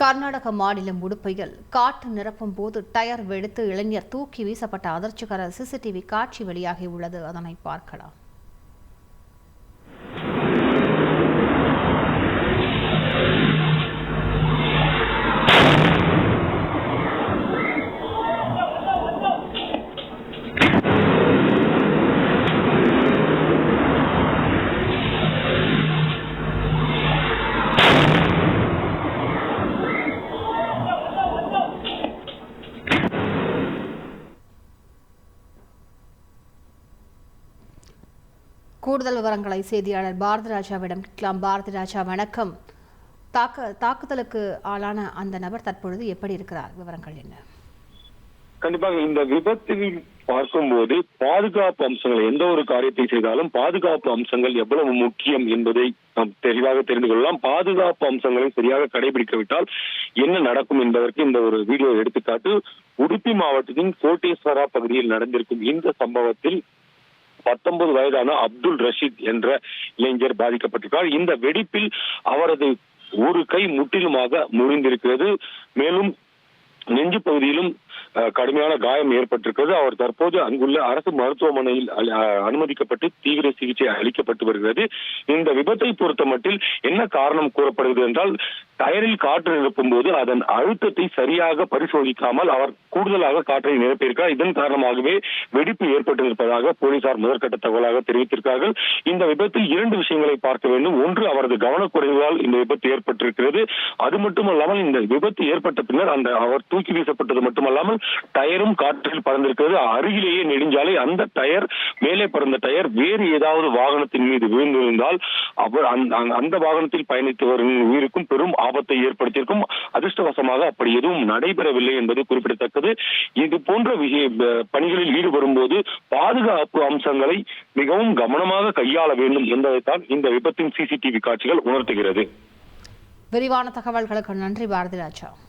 கர்நாடக மாநிலம் உடுப்பையில் காற்று நிரப்பும் போது டயர் வெடித்து இளைஞர் தூக்கி வீசப்பட்ட அதிர்ச்சிகர சிசிடிவி காட்சி வெளியாகியுள்ளது. அதனை பார்க்கலாம். கூடுதல் விவரங்களை செய்தியாளர் பாரதிராஜாவிடம் கேட்கலாம். பாரதிராஜா வணக்கம். தாக்க தாக்குதலுக்கு ஆளான அந்த நபர் தற்பொழுது எப்படி இருக்கிறார்? விவரங்கள் என்ன? கண்டிப்பாக இந்த விபத்தில் பார்க்கும்போது பாதுகாப்பு அம்சங்கள் எந்த ஒரு காரியத்தை செய்தாலும் பாதுகாப்பு அம்சங்கள் எவ்வளவு முக்கியம் என்பதை நாம் தெளிவாக தெரிந்து கொள்ளலாம். பாதுகாப்பு அம்சங்களை சரியாக கடைபிடிக்கவிட்டால் என்ன நடக்கும் என்பதற்கு இந்த ஒரு வீடியோ எடுத்துக்காட்டு உடுப்பி மாவட்டத்தின் கோட்டேஸ்வரா பகுதியில் நடந்திருக்கும் இந்த சம்பவத்தில் பத்தொன்பது வயதான அப்துல் ரஷீத் என்ற இளைஞர் பாதிக்கப்பட்டிருக்கிறார். இந்த வெடிப்பில் அவரது ஒரு கை முற்றிலுமாக முறிந்திருக்கிறது. மேலும் நெஞ்சு பகுதியிலும் கடுமையான காயம் ஏற்பட்டிருக்கிறது. அவர் தற்போது அங்குள்ள அரசு மருத்துவமனையில் அனுமதிக்கப்பட்டு தீவிர சிகிச்சை அளிக்கப்பட்டு வருகிறது. இந்த விபத்தை பொறுத்த மட்டில் என்ன காரணம் கூறப்படுகிறது என்றால் டயரில் காற்று நிரப்பும் போது அதன் அழுத்தத்தை சரியாக பரிசோதிக்காமல் அவர் கூடுதலாக காற்றை நிரப்பியிருக்கார் இதன் காரணமாகவே வெடிப்பு ஏற்பட்டிருப்பதாக போலீசார் முதற்கட்ட தகவலாக தெரிவித்திருக்கார்கள் இந்த விபத்தில் இரண்டு விஷயங்களை பார்க்க வேண்டும். ஒன்று அவரது கவனக்குறைவால் இந்த விபத்து ஏற்பட்டிருக்கிறது. அது மட்டுமல்லாமல் இந்த விபத்து ஏற்பட்ட பின்னர் அந்த அவர் தூக்கி வீசப்பட்டது மட்டுமல்லாமல் டயரும் காற்றில் பறந்திருக்கிறது. அருகிலேயே நெடுஞ்சாலை. அந்த டயர் மேலே பறந்த டயர் வேறு ஏதாவது வாகனத்தின் மீது விழுந்திருந்தால் அவர் அந்த- வாகனத்தில் பயணித்தவரின் உயிருக்கும் பெரும் ஆபத்தை ஏற்படுத்தியிருக்கும். அதிர்ஷ்டவசமாக அப்படி எதுவும் நடைபெறவில்லை என்பது குறிப்பிடத்தக்கது. இது போன்ற விஷய பணிகளில் ஈடுபடும் போது பாதுகாப்பு அம்சங்களை மிகவும் கவனமாக கையாள வேண்டும் என்பதைத்தான் இந்த விபத்தின் சிசிடிவி காட்சிகள் உணர்த்துகிறது. விரிவான தகவல்களுக்கு நன்றி பாரதிராஜா.